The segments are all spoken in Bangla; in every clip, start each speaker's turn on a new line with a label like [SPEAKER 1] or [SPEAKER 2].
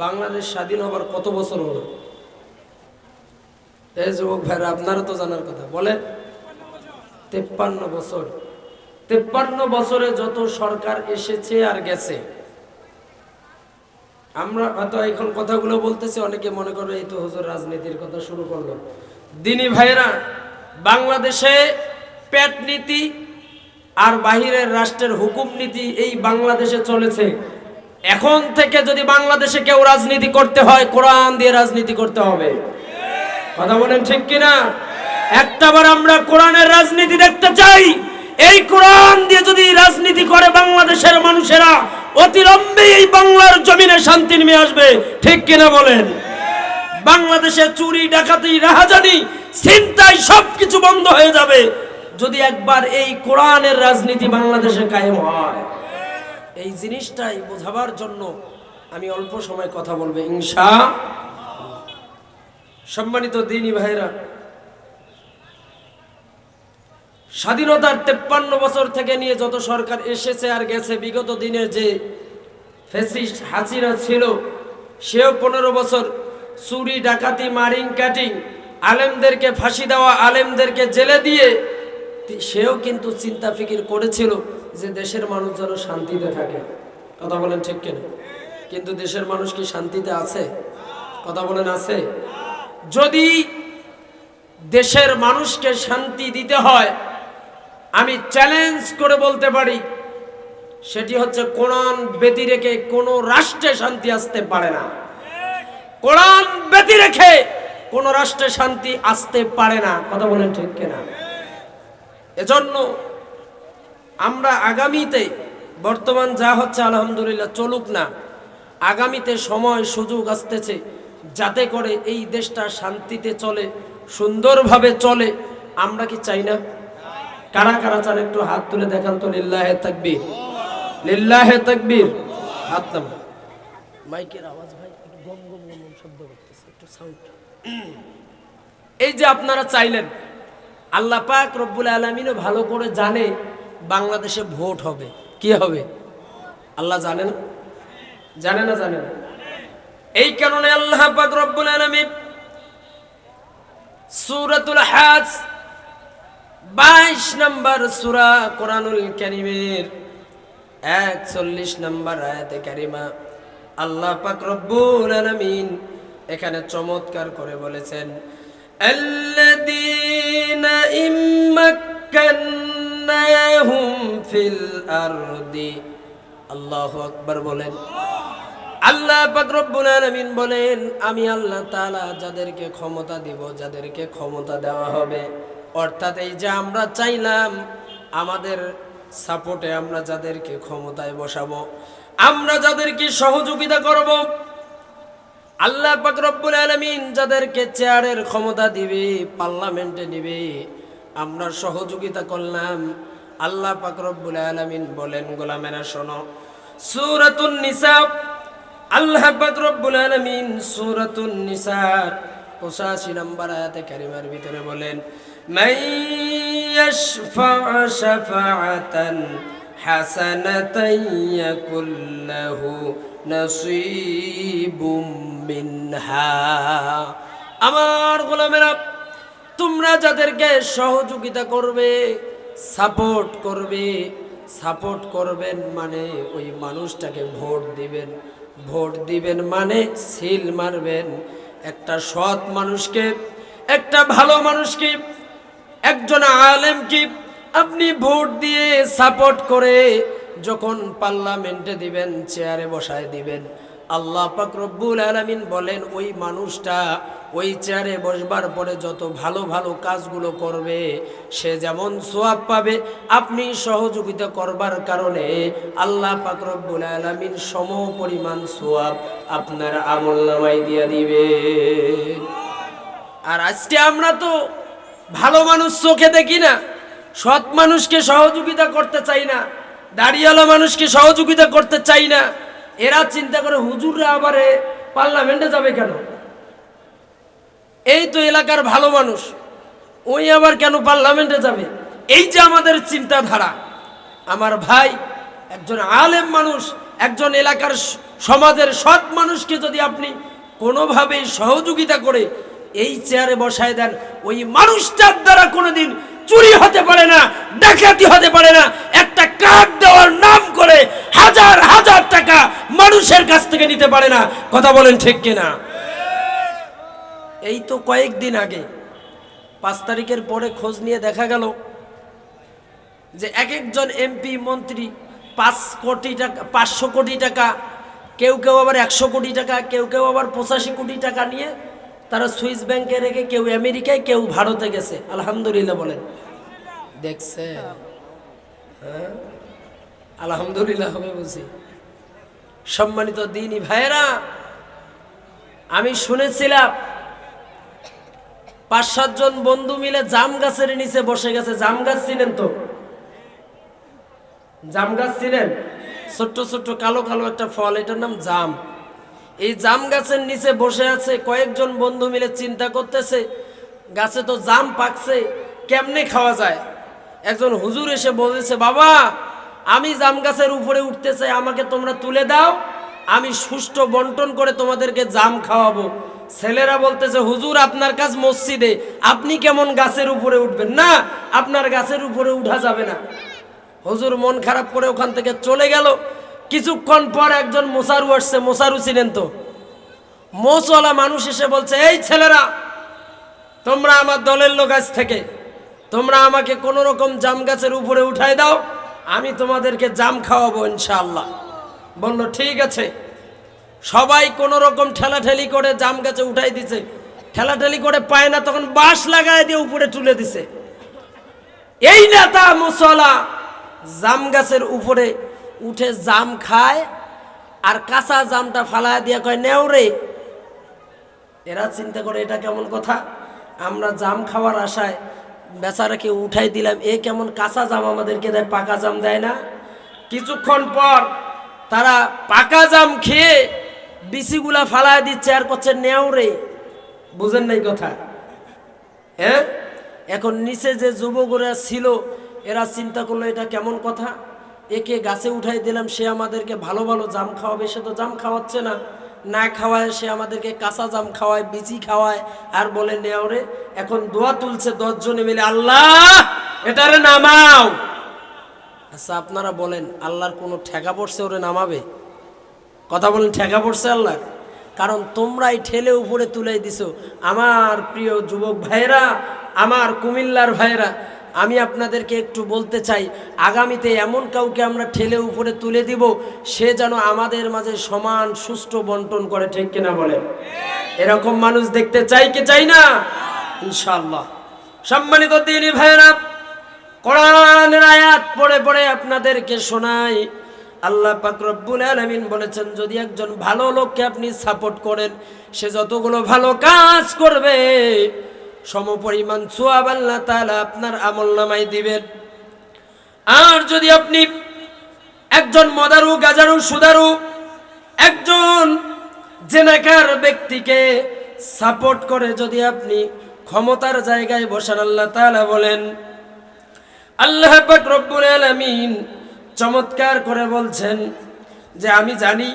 [SPEAKER 1] বাংলাদেশ স্বাধীন হবার কত বছর হলো? যুবক ভাইরা, আপনারা তো জানার কথা। বলেন, তেপ্পান্ন বছর। তেপ্পান্ন বছরে যত সরকার এসেছে আর গেছে, আমরা হয়তো এখন কথাগুলো বলতেছি, অনেকে মনে করবে এই তো হুজুর রাজনীতির কথা শুরু করল। দিনী ভাইরা, বাংলাদেশে পেট নীতি আর বাহিরের রাষ্ট্রের হুকুম নীতি এই বাংলাদেশে চলেছে। এখন থেকে যদি বাংলাদেশে কেউ রাজনীতি করতে হয়, কোরআন দিয়ে রাজনীতি করতে হবে। কথা বলেন ঠিক কিনা? একটাবার আমরা কোরআনের রাজনীতি দেখতে চাই। এই কোরআন দিয়ে যদি রাজনীতি করে বাংলাদেশের মানুষেরা অতিলম্বে এই বাংলার জমিনে শান্তি নেমে আসবে। ঠিক কিনা বলেন? বাংলাদেশে চুরি, ডাকাতি, রাহাজানি চিন্তায় সবকিছু বন্ধ হয়ে যাবে। যদি একবার এই কোরআনের রাজনীতি বাংলাদেশে কায়েম হয় এই জিনিসটাই বোঝাবার জন্য আমি অল্প সময় কথা বলব, ইনশা সম্মানিত দিনী ভাইরা স্বাধীনতার তেপ্পান্ন বছর থেকে নিয়ে যত সরকার এসেছে আর গেছে, বিগত দিনের যে ফেসিস্ট হাসিনা ছিল, সেও পনেরো বছর চুরি, ডাকাতি, মারিং কাটিং আলেমদেরকে ফাঁসি দেওয়া, আলেমদেরকে জেলে দিয়ে, সেও কিন্তু চিন্তা ফিকির করেছিল। যে দেশের মানুষ যেন শান্তিতে থাকে। কথা বলেন ঠিক কিনা? কিন্তু দেশের মানুষ কি শান্তিতে আছে? কথা বলেন আছে? যদি দেশের মানুষকে শান্তি দিতে হয়, আমি চ্যালেঞ্জ করে বলতে পারি, সেটি হচ্ছে কোরআন ব্যতি রেখে কোনো রাষ্ট্রে শান্তি আসতে পারে না। কোরআন ব্যতি রেখে কোনো রাষ্ট্রে শান্তি আসতে পারে না। কথা বলেন ঠিক কিনা? এজন্য আমরা আগামীতে, বর্তমান যা হচ্ছে আলহামদুলিল্লাহ চলুক না, আগামীতে সময়, সুযোগ আসতেছে, যাতে করে এই দেশটা শান্তিতে চলে, সুন্দরভাবে চলে, আমরা কি চাই না? কারা কারা চান একটু হাত তুলে দেখান তো, লিল্লাহে তাকবীর লিল্লাহে তাকবীর, হাত নামা মাইকের আওয়াজ ভাই, একটু গম গম গম শব্দ করতেছে, একটু সাউন্ড এই যে আপনারা চাইলেন, আল্লাহ পাক রব্বুল আলমিনও ভালো করে জানে বাংলাদেশে ভোট হবে। কি হবে? আল্লাহ জানে না? জানে না জানে না? এই কারণে আল্লাহ পাক হাজ 22 নম্বর কোরআনুল নম্বর আয়াতে কারিমা আল্লাহ পাক রব্বুল আলামিন এখানে চমৎকার করে বলেছেন, আল্লাযীনা ইম্মাক্কান ফিল আরদি বলেন। আল্লাহ পাকরব্বুল আলমিন বলেন, আমি আল্লাহ তালা যাদেরকে ক্ষমতা দিব, যাদেরকে ক্ষমতা দেওয়া হবে। অর্থাৎ এই যে আমরা চাইলাম, আমাদের সাপোর্টে আমরা যাদেরকে ক্ষমতায় বসাবো, আমরা যাদেরকে সহযোগিতা করব, আল্লাহ পাকরবুল আলমিন যাদেরকে চেয়ারের ক্ষমতা দিবে, পার্লামেন্টে নিবে আমরা সহযোগিতা করলাম। আল্লাহ পাক রব্বুল আলামিন বলেন, গোলামেরা শোনো, সূরাতুন নিসা, আল্লাহ পাক রব্বুল আলামিন সূরাতুন নিসা 85 নম্বর আয়াতে কারিমার ভিতরে বলেন আমার গোলামেরা তোমরা যাদেরকে সহযোগিতা করবে, সাপোর্ট করবে, সাপোর্ট করবেন মানে ওই মানুষটাকে ভোট দিবেন। ভোট দিবেন মানে সিল মারবেন। একটা সৎ মানুষকে, একটা ভালো মানুষকে, একজন আলেমকে আপনি ভোট দিয়ে সাপোর্ট করে যখন পার্লামেন্টে দিবেন, চেয়ারে বসায় দিবেন। আল্লাহ পাক রব্বুল আলামিন বলেন, ওই মানুষটা ওই চেয়ারে বসবার পরে যত ভালো ভালো কাজগুলো করবে, সে যেমন সোয়াব পাবে, আপনি সহযোগিতা করবার কারণে আল্লাহ পাক রব্বুল আলামিন সম পরিমাণ সোয়াব আপনার আমল নামাই দিয়ে দিবে। আর আজকে আমরা তো ভালো মানুষ চোখে দেখি না, সৎ মানুষকে সহযোগিতা করতে চাই না, দাড়িওয়ালা মানুষকে সহযোগিতা করতে চাই না, এরা চিন্তা করে হুজুররা আবার পার্লামেন্টে যাবে কেন? এই তো এলাকার ভালো মানুষ। ওই আবার কেন পার্লামেন্টে যাবে? এই যে আমাদের চিন্তাধারা। আমার ভাই একজন আলেম মানুষ, একজন এলাকার সমাজের সৎ মানুষকে যদি আপনি কোনোভাবেই সহযোগিতা করে এই চেয়ারে বসায় দেন, ওই মানুষটার দ্বারা কোনোদিন চুরি হতে পারে না, ডাকাতি হতে পারে না। একটা কার্ড দেওয়ার নাম করে হাজার হাজার টাকা মানুষের কাছ থেকে নিতে পারে না। কথা বলেন ঠিক কিনা? এই তো কয়েকদিন আগে, পাঁচ তারিখের পরে খোঁজ নিয়ে দেখা গেল যে এক একজন এমপি, মন্ত্রী পাঁচ কোটি টাকা, পাঁচশো কোটি টাকা, কেউ কেউ আবার একশো কোটি টাকা, কেউ কেউ আবার পঁচাশি কোটি টাকা নিয়ে তারা সুইস ব্যাংকে রেখে কেউ আমেরিকায়, কেউ ভারতে গেছে। আলহামদুলিল্লাহ বলেন। দেখছে হ্যাঁ? আলহামদুলিল্লাহ হবে বুঝি সম্মানিত দিনী ভাইয়েরা, আমি শুনেছিলাম পাঁচ সাতজন বন্ধু মিলে জাম গাছের নিচে বসে গেছে। জাম গাছ ছিলেন তো? জাম গাছ ছিলেন ছোট্ট ছোট্ট, কালো কালো একটা ফল, এটার নাম জাম। এই জাম গাছের নিচে বসে আছে কয়েকজন বন্ধু মিলে চিন্তা করতেছে, গাছে তো জাম পাকছে, কেমনে খাওয়া যায়? একজন হুজুর এসে বলেছে বাবা, আমি জাম গাছের উপরে উঠতে চাই, আমাকে তোমরা তুলে দাও, আমি সুষ্ঠু বন্টন করে তোমাদেরকে জাম খাওয়াবো। ছেলেরা বলতেছে, হুজুর, আপনার কাজ মসজিদে। আপনি কেমন গাছের উপরে উঠবেন? না, আপনার গাছের উপরে উঠা যাবে না। হুজুর মন খারাপ করে ওখান থেকে চলে গেল। কিছুক্ষণ পর একজন মোসারু আসছে। মোসারু ছিলেন তো? মোচওয়ালা মানুষ এসে বলছে, এই ছেলেরা, তোমরা আমার দলের লোক আজ থেকে। তোমরা আমাকে কোনো রকম জাম গাছের উপরে উঠাই দাও। আমি তোমাদেরকে জাম খাওয়াবো ইনশাআল্লাহ। বলল, ঠিক আছে। সবাই কোনো রকম ঠেলাঠেলি করে জাম গাছে উঠাই দিছে। ঠেলাঠেলি করে পায় না, তখন বাঁশ লাগায় দিয়ে উপরে তুলে দিছে। এই নেতা মুসলা জাম গাছের উপরে উঠে জাম খায় আর কাঁচা জামটা ফালায় দিয়ে কয়, নেও রে। এরা চিন্তা করে, এটা কেমন কথা? আমরা জাম খাওয়ার আশায় বেচারাকে উঠাই দিলাম। এ কেমন কাঁচা জাম আমাদেরকে দেয়, পাকা জাম দেয় না? কিছুক্ষণ পর তারা পাকা জাম খেয়ে বিচিগুলা ফালায় দিচ্ছে, আর করছে নেও রে। বুঝেন নাই কথা? হ্যাঁ? এখন নিচে যে যুবকরা ছিল, এরা চিন্তা করল, এটা কেমন কথা? একে গাছে উঠাই দিলাম, সে আমাদেরকে ভালো ভালো জাম খাওয়াবে, সে তো জাম খাওয়াচ্ছে না। না খাওয়ায়, সে আমাদেরকে কাঁচা জাম খাওয়ায়, বিচি খাওয়ায়, আর বলে নেওরে এখন দোয়া তুলছে দশজনে মিলে, আল্লাহ এটারে নামাও। আচ্ছা আপনারা বলেন, আল্লাহর কোনো ঠেকা পড়ছে, ওরে নামাবে? কথা বলেন, ঠেকা পড়ছে আল্লাহ। কারণ তোমরাই ঠেলে উপরে তুলে দিছো। আমার প্রিয় যুবক ভাইরা আমার কুমিল্লার ভাইরা আমি আপনাদেরকে একটু বলতে চাই, আগামীতে এমন কাউকে আমরা ঠেলে উপরে তুলে দিব, সে যেন আমাদের মাঝে সমান সুষ্ঠু বন্টন করে, ঠিক কিনা বলেন? এরকম মানুষ দেখতে চাই কি চাই না? ইনশাল্লাহ সম্মানিত দিনী ভাইরা কোরআনের আয়াত পড়ে পড়ে আপনাদেরকে শোনাই। আল্লাহ পাক রব্বুল আলামিন বলেছেন, যদি একজন ভালো লোককে আপনি সাপোর্ট করেন, সে যতগুলো ভালো কাজ করবে, সমপরিমাণ সোয়াব আল্লাহ তাআলা আপনার আমল নামাই দিবেন। আর যদি আপনি একজন মদারু, গাজারু, সুদারু, একজন জেনাকার ব্যক্তিকে সাপোর্ট করে যদি আপনি ক্ষমতার জায়গায় বসান আল্লাহ তাআলা বলেন, আল্লাহ পাক রব্বুল আলামিন চমৎকার করে বলছেন যে আমি জানি,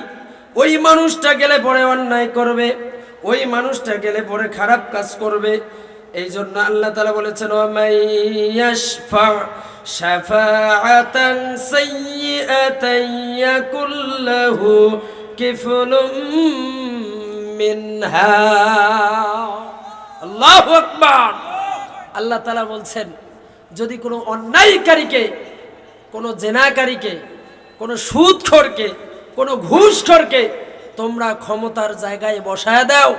[SPEAKER 1] ওই মানুষটা গেলে পরে অন্যায় করবে, ওই মানুষটা গেলে পরে খারাপ কাজ করবে। এই জন্য আল্লাহ তালা বলেছেন আল্লাহ তালা বলছেন, যদি কোনো অন্যায়কারীকে কোনো জেনাকারীকে, কোনো সুদখোরকে, কোনো ঘুষখোরকে তোমরা ক্ষমতার জায়গায় বসায় দাও,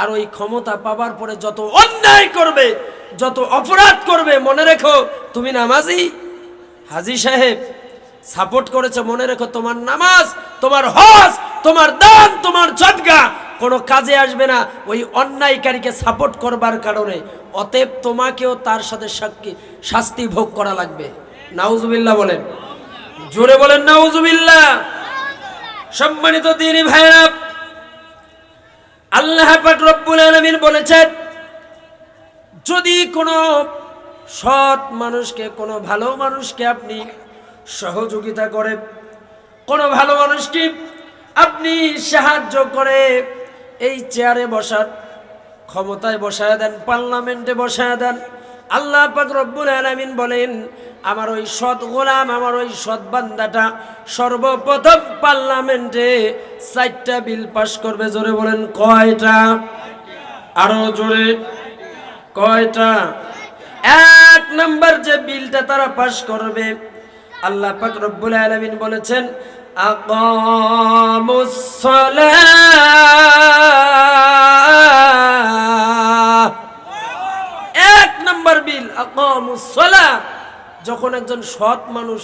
[SPEAKER 1] আর ওই ক্ষমতা পাবার পরে যত অন্যায় করবে, যত অপরাধ করবে, মনে রেখো তুমি নামাজি। হাজি সাহেব, সাপোর্ট করেছে, মনে রেখো তোমার নামাজ, তোমার হজ, তোমার দান, তোমার জদগা কোনো কাজে আসবে না। ওই অন্যায়কারীকে সাপোর্ট করবার কারণে। অতএব তোমাকেও তার সাথে সাক্ষী, শাস্তি ভোগ করা লাগবে। নাউজুবিল্লাহ বলেন। জোরে বলেন, নাউজুবিল্লাহ। সম্মানিত দিনী ভাইরা আল্লাহ পাক রব্বুল আলামিন বলেছেন, যদি কোনো সৎ মানুষকে, কোনো ভালো মানুষকে আপনি সহযোগিতা করে, কোনো ভালো মানুষ কি আপনি সাহায্য করে এই চেয়ারে বসার, ক্ষমতায় বসায় দেন, পার্লামেন্টে বসায় দেন, আল্লাহ পাক রব্বুল আলামিন বলেন আমার ওই সৎ গোলাম, আমার ওই সৎ বান্দাটা সর্বপ্রথম পার্লামেন্টে চারটা বিল পাশ করবে। জোরে বলেন, কয়টা? আরও জোরে। কয়টা? এক নম্বর যে বিলটা তারা পাশ করবে, আল্লাহ পাক রব্বুল আলামিন বলেছেন এক নম্বর বিল আকামুসলা যখন একজন সৎ মানুষ,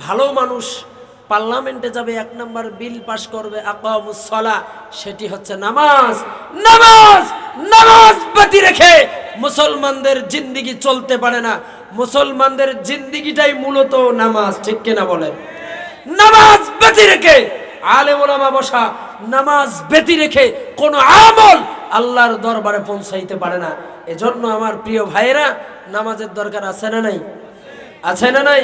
[SPEAKER 1] ভালো মানুষ পার্লামেন্টে যাবে, এক নম্বর বিল পাশ করবে আকামুসলা সেটি হচ্ছে নামাজ। নামাজ! নামাজ বাতি রেখে মুসলমানদের জিন্দিগি চলতে পারে না। মুসলমানদের জিন্দিগিটাই মূলত নামাজ, ঠিক কিনা বলেন? নামাজ বেতি রেখে ওলামা বসা, নামাজ বেতি রেখে কোনো আমল আল্লাহর দরবারে পৌঁছাইতে পারে না। এজন্য আমার প্রিয় ভাইয়েরা, নামাজের দরকার আছে না নাই? আছে না নাই?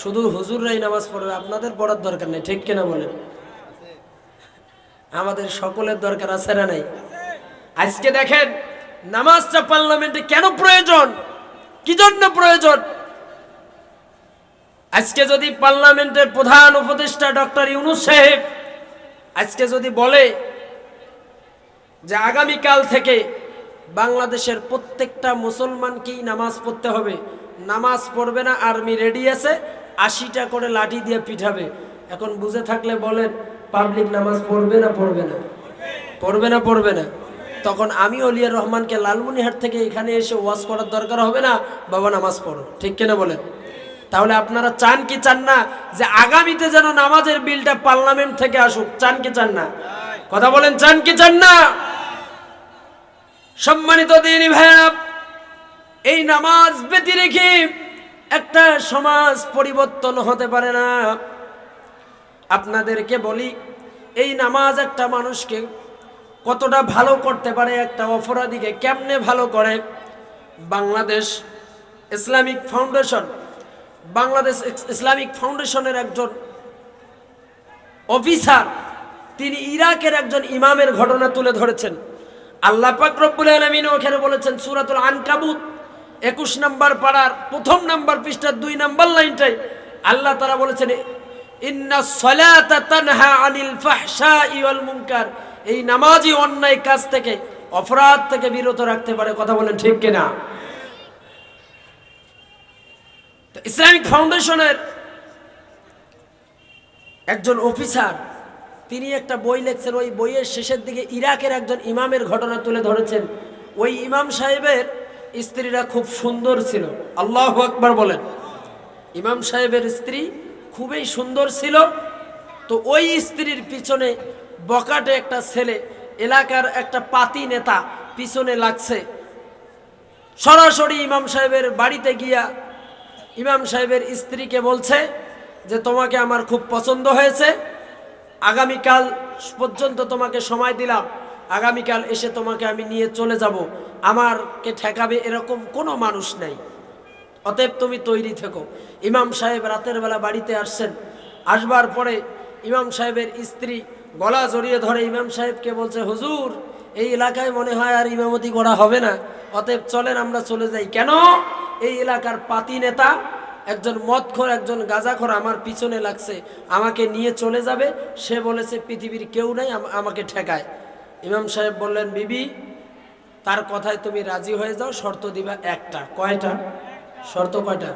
[SPEAKER 1] শুধু হুজুররাই নামাজ পড়বে, আপনাদের পড়ার দরকার নেই, ঠিক কিনা বলেন? আমাদের সকলের দরকার আছে না নাই? আজকে দেখেন, নামাজটা পার্লামেন্টে কেন প্রয়োজন? কি জন্য প্রয়োজন? আজকে যদি পার্লামেন্টের প্রধান উপদেষ্টা ডক্টর ইউনুস সাহেব আজকে যদি বলে যে আগামীকাল থেকে বাংলাদেশের প্রত্যেকটা মুসলমানকেই নামাজ পড়তে হবে নামাজ পড়বে না আর্মি রেডি আছে, আশিটা করে লাঠি দিয়ে পিঠাবে। এখন বুঝে থাকলে বলেন পাবলিক নামাজ পড়বে না পড়বে না? পড়বে না পড়বে না? তখন আমি অলিয়ার রহমানকে লালমনিহাট থেকে এখানে এসে ওয়াজ করার দরকার হবে না? বাবা, নামাজ পড়ো। ঠিক কিনা বলেন? তাহলে আপনারা চান কি চান না? যে আগামীতে যেন নামাজের বিলটা পার্লামেন্ট থেকে আসুক, চান কি চান না? কথা বলেন, চান কি চান না? সম্মানিত দিনী ভাইরা এই নামাজ ব্যতি রেখে একটা সমাজ পরিবর্তন হতে পারে না। আপনাদেরকে বলি, এই নামাজ একটা মানুষকে কতটা ভালো করতে পারে, একটা অপরাধীকে কেমনে ভালো করে? Bangladesh Islamic foundation, Bangladesh Islamic ফাউন্ডেশনের একজন অফিসার, তিনি ইরাকের একজন ইমামের ঘটনা তুলে ধরেছেন। আল্লাহ পাক রব্বুল আলামিন ওখানে বলেছেন, সূরাতুল আনকাবুত। 21 নাম্বার পাড়ার প্রথম নাম্বার পৃষ্ঠার দুই নাম্বার লাইনটাই আল্লাহ তারা বলেছেন এই নামাজি অন্যায় কাজ থেকে, অপরাধ থেকে বিরত রাখতে পারে, কথা বলেন ঠিক কিনা? ইসলামিক ফাউন্ডেশনের একজন অফিসার, তিনি একটা বই লিখছেন, ওই বইয়ের শেষের দিকে ইরাকের একজন ইমামের ঘটনা তুলে ধরেছেন। ওই ইমাম সাহেবের স্ত্রীরা খুব সুন্দর ছিল। আল্লাহ আকবার বলেন। ইমাম সাহেবের স্ত্রী খুবই সুন্দর ছিল। তো ওই স্ত্রীর পিছনে বকাটে একটা ছেলে, এলাকার একটা পাতি নেতা পিছনে লাগছে। সরাসরি ইমাম সাহেবের বাড়িতে গিয়া ইমাম সাহেবের স্ত্রীকে বলছে যে, তোমাকে আমার খুব পছন্দ হয়েছে। আগামীকাল পর্যন্ত তোমাকে সময় দিলাম। আগামীকাল এসে তোমাকে আমি নিয়ে চলে যাব। আমারকে ঠেকাবে এরকম কোনো মানুষ নাই। অতএব তুমি তৈরি থেকো। ইমাম সাহেব রাতের বেলা বাড়িতে আসছেন। আসবার পরে ইমাম সাহেবের স্ত্রী গলা জড়িয়ে ধরে ইমাম সাহেবকে বলছে, হুজুর, এই এলাকায় মনে হয় আর ইমামতি করা হবে না। অতএব চলেন, আমরা চলে যাই। কেন? এই এলাকার পাতি নেতা, একজন মদখোর, একজন গাঁজাখোর আমার পিছনে লাগছে। আমাকে নিয়ে চলে যাবে। সে বলেছে, পৃথিবীর কেউ নাই, আমাকে ঠেকায়। ইমাম সাহেব বললেন, বিবি, তার কথায় তুমি রাজি হয়ে যাও, শর্ত দিবা একটা। কয়টা? শর্ত কয়টা?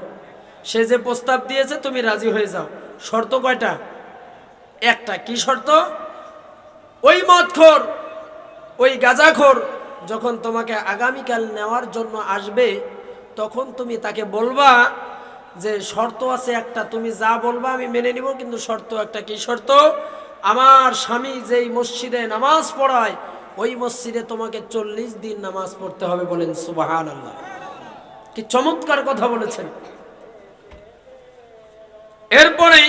[SPEAKER 1] সে যে প্রস্তাব দিয়েছে, তুমি রাজি হয়ে যাও। শর্ত কয়টা? একটা। কি শর্ত? ওই মদখোর, ওই গাঁজাখোর যখন তোমাকে আগামীকাল নেওয়ার জন্য আসবে, তখন তুমি তাকে বলবা যে, শর্ত আছে একটা, তুমি যা বলবা আমি মেনে নিব, কিন্তু শর্ত একটা কি শর্ত? আমার স্বামী যেই মসজিদে নামাজ পড়ায়, ওই মসজিদে তোমাকে চল্লিশ দিন নামাজ পড়তে হবে বলেন সুবাহান আল্লাহ কি চমৎকার কথা বলেছেন। এরপরেই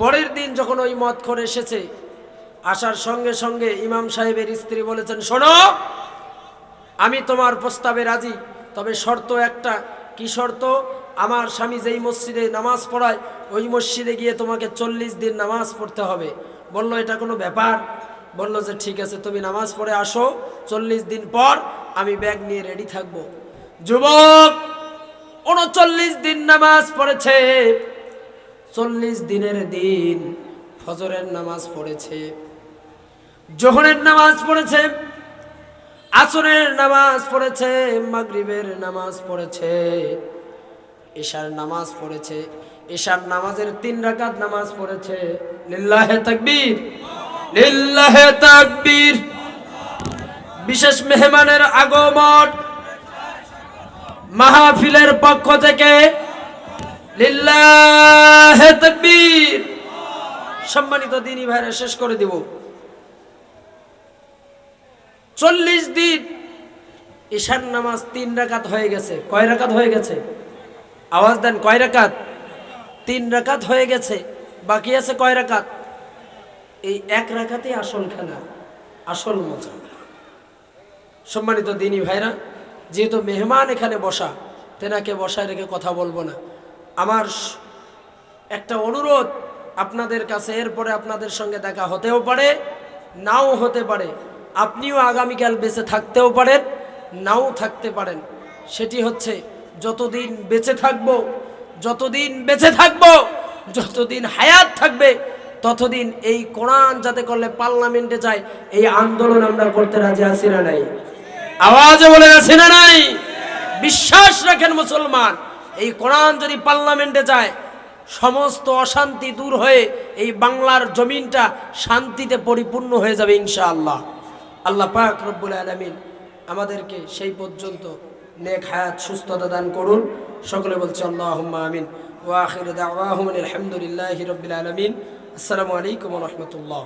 [SPEAKER 1] পরের দিন যখন ওই মত করে এসেছে, আসার সঙ্গে সঙ্গে ইমাম সাহেবের স্ত্রী বলেছেন, শোনো, আমি তোমার প্রস্তাবে রাজি, তবে শর্ত একটা। কি শর্ত? আমার স্বামী যেই মসজিদে নামাজ পড়ায়, ওই মসজিদে গিয়ে তোমাকে চল্লিশ দিন নামাজ পড়তে হবে। বলল, এটা কোনো ব্যাপার? বলল যে, ঠিক আছে, তুমি নামাজ পড়ে আসো, চল্লিশ দিন পর আমি ব্যাগ নিয়ে রেডি থাকব। যুবক উনচল্লিশ দিন নামাজ পড়েছে, চল্লিশ দিনের দিন ফজরের নামাজ পড়েছে, জোহরের নামাজ পড়েছে, আসরের নামাজ পড়েছে, মাগরিবের নামাজ পড়েছে, ঈশার নামাজ পড়েছে, ঈশার নামাজের তিন রাকাত নামাজ পড়েছে। লিল্লাহে তাকবীর লিল্লাহে তাকবীর। বিশেষ মেহমানের আগমন মাহফিলের পক্ষ থেকে লিল্লাহে তাকবীর। সম্মানিত দিনী ভাইরা, শেষ করে দিব। চল্লিশ দিন ঈশান নামাজ তিন রাকাত হয়ে গেছে। কয় রাকাত হয়ে গেছে? আওয়াজ দেন, কয় রাকাত? তিন রাকাত হয়ে গেছে। বাকি আছে কয় রাকাত? এই এক রাকাতেই আসল খেলা, আসল মজা। সম্মানিত দিনী ভাইরা, যেহেতু মেহমান এখানে বসা, তেনাকে বসায় রেখে কথা বলব না। আমার একটা অনুরোধ, আপনাদের কাছে এরপরে আপনাদের সঙ্গে দেখা হতেও পারে, নাও হতে পারে। আপনিও আগামীকাল বেঁচে থাকতেও পারেন, নাও থাকতে পারেন। সেটি হচ্ছে, যতদিন বেঁচে থাকব, যতদিন বেঁচে থাকব যতদিন হায়াত থাকবে, ততদিন এই কোরআন যাতে করলে পার্লামেন্টে যায় এই আন্দোলন আমরা করতে রাজি আছি না নাই? আওয়াজে বলে আছি না নাই? বিশ্বাস রাখেন মুসলমান, এই কোরআন যদি পার্লামেন্টে যায় সমস্ত অশান্তি দূর হয়ে এই বাংলার জমিনটা শান্তিতে পরিপূর্ণ হয়ে যাবে ইনশাআল্লাহ। আল্লাহ পাক রব্বুল আলমিন আমাদেরকে সেই পর্যন্ত নেক হায়াত, সুস্থতা দান করুন। সকলে বলছে আল্লাহ আমিন। ওয়াখির দাওয়াহুম আলহামদুলিল্লাহি রব্বিল আলমিন আসসালামু আলাইকুম রহমতুল্লাহ